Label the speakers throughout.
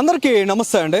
Speaker 1: అందరికీ నమస్తే అండి.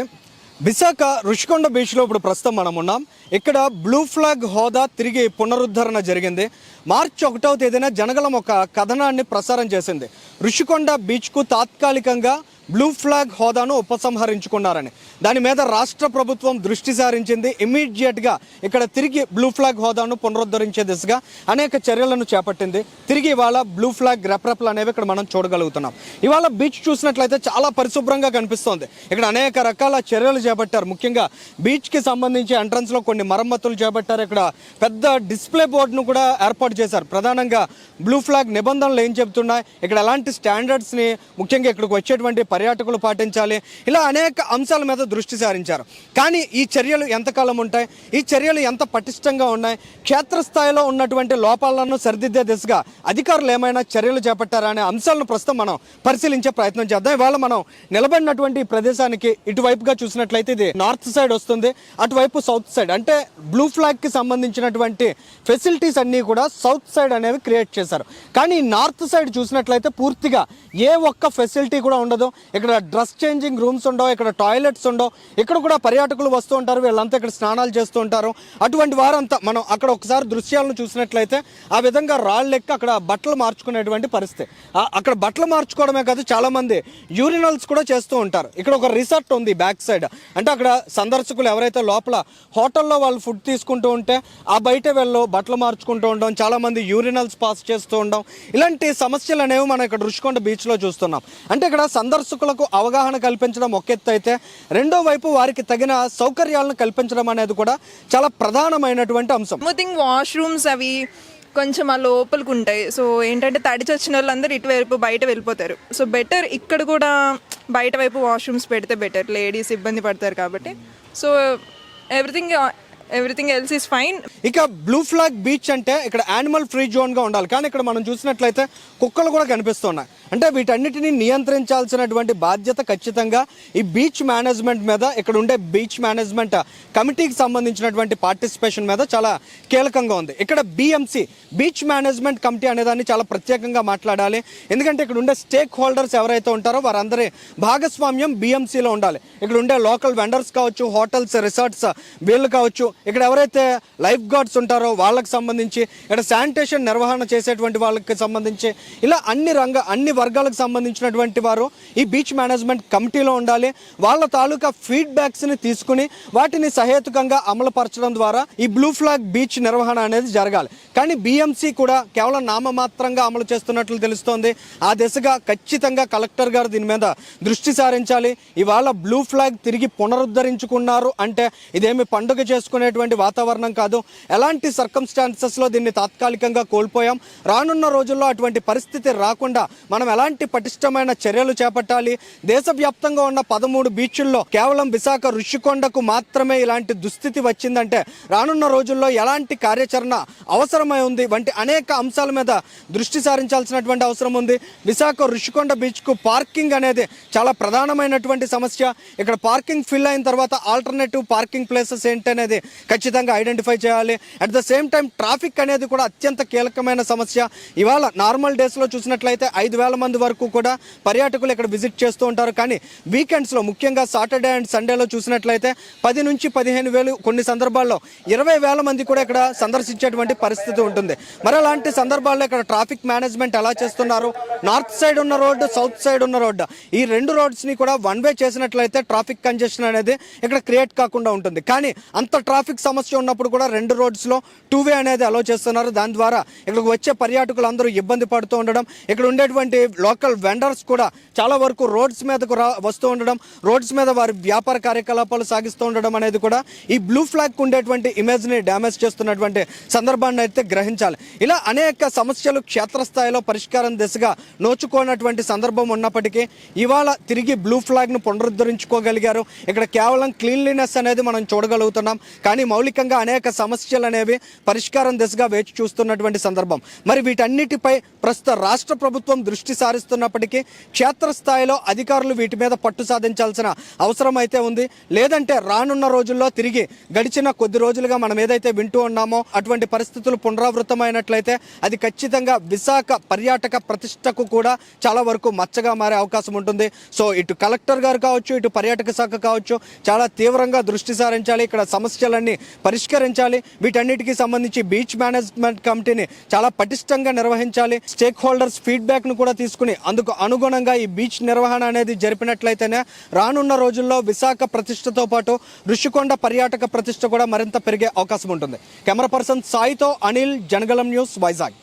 Speaker 1: విశాఖ రుషికొండ బీచ్లో ఇప్పుడు ప్రస్తుతం మనం ఉన్నాం. ఇక్కడ బ్లూ ఫ్లాగ్ హోదా తిరిగి పునరుద్ధరణ జరిగింది. మార్చి ఒకటవ తేదీన జనగలం ఒక కథనాన్ని ప్రసారం చేసింది. రుషికొండ బీచ్కు తాత్కాలికంగా బ్లూ ఫ్లాగ్ హోదాను ఉపసంహరించుకున్నారని. దాని మీద రాష్ట్ర ప్రభుత్వం దృష్టి సారించింది. ఇమీడియట్గా ఇక్కడ తిరిగి బ్లూ ఫ్లాగ్ హోదాను పునరుద్ధరించే దిశగా అనేక చర్యలను చేపట్టింది. తిరిగి ఇవాళ బ్లూ ఫ్లాగ్ రెప్రెప్లు అనేవి ఇక్కడ మనం చూడగలుగుతున్నాం. ఇవాళ బీచ్ చూసినట్లయితే చాలా పరిశుభ్రంగా కనిపిస్తోంది. ఇక్కడ అనేక రకాల చర్యలు చేపట్టారు. ముఖ్యంగా బీచ్కి సంబంధించి ఎంట్రన్స్లో కొన్ని మరమ్మతులు చేపట్టారు. ఇక్కడ పెద్ద డిస్ప్లే బోర్డును కూడా ఏర్పాటు చేశారు. ప్రధానంగా బ్లూ ఫ్లాగ్ నిబంధనలు ఏం చెబుతున్నాయి? ఇక్కడ ఎలాంటి స్టాండర్డ్స్ని ముఖ్యంగా ఇక్కడికి వచ్చేటువంటి పర్యాటకులు పాటించాలి. ఇలా అనేక అంశాల మీద దృష్టి సారించారు. కానీ ఈ చర్యలు ఎంతకాలం ఉంటాయి? ఈ చర్యలు ఎంత పటిష్టంగా ఉన్నాయి? క్షేత్రస్థాయిలో ఉన్నటువంటి లోపాలను సరిదిద్దే దిశగా అధికారులు ఏమైనా చర్యలు చేపట్టారా అనే అంశాలను ప్రస్తుతం మనం పరిశీలించే ప్రయత్నం చేద్దాం. ఇవాళ మనం నిలబడినటువంటి ప్రదేశానికి ఇటువైపుగా చూసినట్లయితే ఇది నార్త్ సైడ్ వస్తుంది. అటువైపు సౌత్ సైడ్ అంటే బ్లూ ఫ్లాగ్కి సంబంధించినటువంటి ఫెసిలిటీస్ అన్నీ కూడా సౌత్ సైడ్ అనేవి క్రియేట్ చేశారు. కానీ నార్త్ సైడ్ చూసినట్లయితే పూర్తిగా ఏ ఒక్క ఫెసిలిటీ కూడా ఉండదు. ఇక్కడ డ్రెస్ చేంజింగ్ రూమ్స్ ఉండవు ఇక్కడ టాయిలెట్స్ ఉండవు. ఇక్కడ కూడా పర్యాటకులు వస్తూ ఉంటారు వీళ్ళంతా ఇక్కడ స్నానాలు చేస్తూ ఉంటారు. అటువంటి వారంతా మనం అక్కడ ఒకసారి దృశ్యాలను చూసినట్లయితే ఆ విధంగా రాళ్ళు అక్కడ బట్టలు మార్చుకునేటువంటి పరిస్థితి. అక్కడ బట్టలు మార్చుకోవడమే కాదు చాలామంది యూరినల్స్ కూడా చేస్తూ ఉంటారు. ఇక్కడ ఒక రిసార్ట్ ఉంది బ్యాక్ సైడ్. అంటే అక్కడ సందర్శకులు ఎవరైతే లోపల హోటల్లో వాళ్ళు ఫుడ్ తీసుకుంటూ ఉంటే ఆ బయట వెళ్ళు బట్టలు మార్చుకుంటూ ఉండడం చాలామంది యూరినల్స్ పాస్ చేస్తూ ఉండడం ఇలాంటి సమస్యలు అనేవి మనం ఇక్కడ రుషికొండ బీచ్లో చూస్తున్నాం. అంటే ఇక్కడ సందర్శకులకు అవగాహన కల్పించడం ఒక ఎత్తు అయితే రెండో వైపు వారికి తగిన సౌకర్యాలను కల్పించడం అనేది కూడా చాలా ప్రధానమైనటువంటి అంశం.
Speaker 2: థింగ్ వాష్రూమ్స్ అవి కొంచెం ఆ లోపలికి ఉంటాయి సో ఏంటంటే తడిచి వచ్చిన వాళ్ళందరూ ఇటువైపు బయట వెళ్ళిపోతారు. సో బెటర్ ఇక్కడ కూడా బయట వైపు వాష్రూమ్స్ పెడితే బెటర్ లేడీస్ ఇబ్బంది పడతారు కాబట్టి. So everything everything else is fine
Speaker 1: ఇక బ్లూ ఫ్లాగ్ బీచ్ అంటే ఇక్కడ యానిమల్ ఫ్రీ జోన్గా ఉండాలి. కానీ ఇక్కడ మనం చూసినట్లయితే కుక్కలు కూడా కనిపిస్తున్నాయి. అంటే వీటన్నిటిని నియంత్రించాల్సినటువంటి బాధ్యత ఖచ్చితంగా ఈ బీచ్ మేనేజ్మెంట్ మీద ఇక్కడ ఉండే బీచ్ మేనేజ్మెంట్ కమిటీకి సంబంధించినటువంటి పార్టిసిపేషన్ మీద చాలా కీలకంగా ఉంది. ఇక్కడ బిఎంసి బీచ్ మేనేజ్మెంట్ కమిటీ అనేదాన్ని చాలా ప్రత్యేకంగా మాట్లాడాలి. ఎందుకంటే ఇక్కడ ఉండే స్టేక్ హోల్డర్స్ ఎవరైతే ఉంటారో వారందరి భాగస్వామ్యం బిఎంసీలో ఉండాలి. ఇక్కడ ఉండే లోకల్ వెండర్స్ కావచ్చు హోటల్స్ రిసార్ట్స్ వీళ్ళు కావచ్చు ఇక్కడ ఎవరైతే లైఫ్ గార్డ్స్ ఉంటారో వాళ్ళకి సంబంధించి ఇక్కడ శానిటేషన్ నిర్వహణ చేసేటువంటి వాళ్ళకి సంబంధించి ఇలా అన్ని రంగ అన్ని వర్గాలకు సంబంధించినటువంటి వారు ఈ బీచ్ మేనేజ్మెంట్ కమిటీలో ఉండాలి. వాళ్ళ తాలూకా ఫీడ్బ్యాక్స్ని తీసుకుని వాటిని సహేతుకంగా అమలుపరచడం ద్వారా ఈ బ్లూ ఫ్లాగ్ బీచ్ నిర్వహణ అనేది జరగాలి. కానీ బీఎంసీ కూడా కేవలం నామమాత్రంగా అమలు చేస్తున్నట్లు తెలుస్తోంది. ఆ దిశగా ఖచ్చితంగా కలెక్టర్ గారు దీని మీద దృష్టి సారించాలి. ఇవాళ బ్లూ ఫ్లాగ్ తిరిగి పునరుద్ధరించుకున్నారు అంటే ఇదేమి పండుగ చేసుకునేటువంటి వాతావరణం కాదు. ఎలాంటి సర్కంస్టాన్సెస్లో దీన్ని తాత్కాలికంగా కోల్పోయాం. రానున్న రోజుల్లో అటువంటి పరిస్థితి రాకుండా మనం ఎలాంటి పటిష్టమైన చర్యలు చేపట్టాలి? దేశవ్యాప్తంగా ఉన్న పదమూడు బీచ్ల్లో కేవలం విశాఖ ఋషికొండకు మాత్రమే ఇలాంటి దుస్థితి వచ్చిందంటే రానున్న రోజుల్లో ఎలాంటి కార్యాచరణ అవసరం అవసరమై ఉంది. వంటి అనేక అంశాల మీద దృష్టి సారించాల్సినటువంటి అవసరం ఉంది. విశాఖ ఋషికొండ బీచ్కు పార్కింగ్ అనేది చాలా ప్రధానమైనటువంటి సమస్య. ఇక్కడ పార్కింగ్ ఫిల్ అయిన తర్వాత ఆల్టర్నేటివ్ పార్కింగ్ ప్లేసెస్ ఏంటనేది ఖచ్చితంగా ఐడెంటిఫై చేయాలి. At the same time traffic అనేది కూడా అత్యంత కీలకమైన సమస్య. ఇవాళ నార్మల్ డేస్లో చూసినట్లయితే ఐదు వేల మంది వరకు కూడా పర్యాటకులు ఇక్కడ విజిట్ చేస్తూ ఉంటారు. కానీ వీకెండ్స్లో ముఖ్యంగా సాటర్డే అండ్ సండేలో చూసినట్లయితే పది నుంచి పదిహేను వేలు కొన్ని సందర్భాల్లో ఇరవై వేల మంది కూడా ఇక్కడ సందర్శించేటువంటి పరిస్థితి ఉంటుంది. మరి అలాంటి సందర్భాల్లో ఇక్కడ ట్రాఫిక్ మేనేజ్మెంట్ ఎలా చేస్తున్నారు? నార్త్ సైడ్ ఉన్న రోడ్డు సౌత్ సైడ్ ఉన్న రోడ్డు? ఈ రెండు రోడ్స్ని కూడా వన్ వే చేసినట్లయితే ట్రాఫిక్ కంజెషన్ అనేది ఇక్కడ క్రియేట్ కాకుండా ఉంటుంది. కానీ అంత ట్రాఫిక్ సమస్య ఉన్నప్పుడు కూడా రెండు రోడ్స్లో టూ వే అనేది అలో చేస్తున్నారు. దాని ద్వారా ఇక్కడికి వచ్చే పర్యాటకులు అందరూ ఇబ్బంది పడుతూ ఉండడం ఇక్కడ ఉండేటువంటి లోకల్ వెండర్స్ కూడా చాలా వరకు రోడ్స్ మీదకు రా వస్తూ ఉండడం రోడ్స్ మీద వారి వ్యాపార కార్యకలాపాలు సాగిస్తూ ఉండడం అనేది కూడా ఈ బ్లూ ఫ్లాగ్ ఉండేటువంటి ఇమేజ్ని డ్యామేజ్ చేస్తున్నటువంటి సందర్భాన్ని అయితే గ్రహించాలి. ఇలా అనేక సమస్యలు క్షేత్రస్థాయిలో పరిష్కారం దిశగా నోచుకోనటువంటి సందర్భం ఉన్నప్పటికీ ఇవాళ తిరిగి బ్లూ ఫ్లాగ్ను పునరుద్ధరించుకోగలిగారు. ఇక్కడ కేవలం క్లీన్లీనెస్ అనేది మనం చూడగలుగుతున్నాం. కానీ మౌలికంగా అనేక సమస్యలు అనేవి పరిష్కారం దిశగా వేచి చూస్తున్నటువంటి సందర్భం. మరి వీటన్నిటిపై ప్రస్తుత రాష్ట్ర ప్రభుత్వం దృష్టి సారిస్తున్నప్పటికీ క్షేత్రస్థాయిలో అధికారులు వీటి మీద పట్టు సాధించాల్సిన అవసరం అయితే ఉంది. లేదంటే రానున్న రోజుల్లో తిరిగి గడిచిన కొద్ది రోజులుగా మనం ఏదైతే వింటూ ఉన్నామో అటువంటి పరిస్థితులు పునరు పునరావృతమైనట్లయితే అది ఖచ్చితంగా విశాఖ పర్యాటక ప్రతిష్టకు కూడా చాలా వరకు మచ్చగా మారే అవకాశం ఉంటుంది. సో ఇటు కలెక్టర్ గారు కావచ్చు ఇటు పర్యాటక శాఖ కావచ్చు చాలా తీవ్రంగా దృష్టి సారించాలి. ఇక్కడ సమస్యలన్నీ పరిష్కరించాలి. వీటన్నిటికీ సంబంధించి బీచ్ మేనేజ్మెంట్ కమిటీని చాలా పటిష్టంగా నిర్వహించాలి. స్టేక్ హోల్డర్స్ ఫీడ్బ్యాక్ను కూడా తీసుకుని అందుకు అనుగుణంగా ఈ బీచ్ నిర్వహణ అనేది జరిపినట్లయితేనే రానున్న రోజుల్లో విశాఖ ప్రతిష్టతో పాటు ఋషికొండ పర్యాటక ప్రతిష్ట కూడా మరింత పెరిగే అవకాశం ఉంటుంది. కెమెరా పర్సన్ సాయితో ఖలీల్ జనగలం న్యూస్ వైజాగ్.